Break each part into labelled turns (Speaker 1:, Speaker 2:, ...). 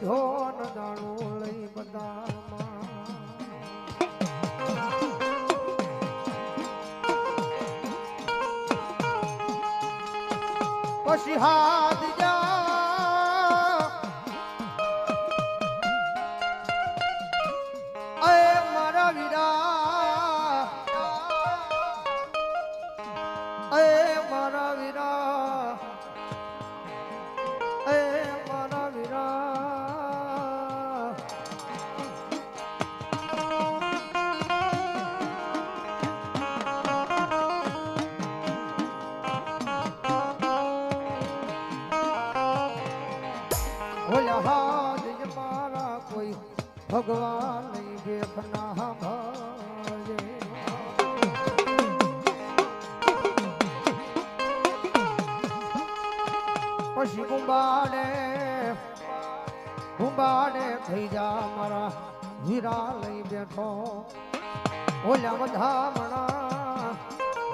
Speaker 1: John દાણું લઈ બદામાં પછી હાથ જા. ઓલા હાથ મારા કોઈ ભગવાન દેખના ભજે પછી કુંભાડે કુંભાડે થઈ જા મારા હીરા લઈ બેઠો. ઓલા વધામણા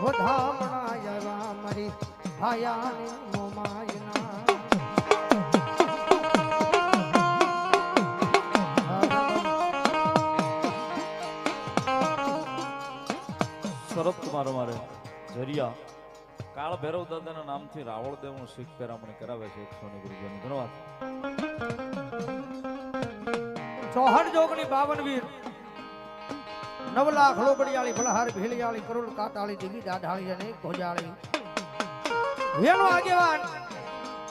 Speaker 1: વધામણા જવા મારી ભાયાની મોમાયના
Speaker 2: શરત તમારો મારે જરિયા. કાળ ભૈરવ દાદાના નામથી રાવળ દેવનું શીખ પેરામણી કરાવે છે એકસો ને ગુરુજીની ધન્યવાદ.
Speaker 1: ચોહડ જોગણી બાવન નવ લાખ લોબડિયાળી ફલહાર ભીલિયાળી કરોડ કાતાળી દેવી દાઢાળી અને ગોજાળી વેલો આગેવાન,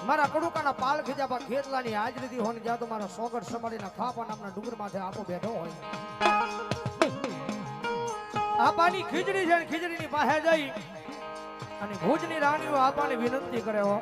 Speaker 1: મારા કડુકાના પાલ ખીજાપા ખેતલાની હાજરીથી હોને જ્યાં તો મારા સોગડ સમાડીના ખાપા નામના ડુંગર માથે આપો બેઠો હોય. આપાની ખીજડી છે ને ખીજડીની પાસે જઈ અને ભુજની રાણીઓ આપાને વિનંતી કરે હો.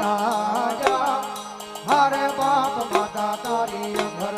Speaker 1: માતા હરે બાપ માતા તારી ઘર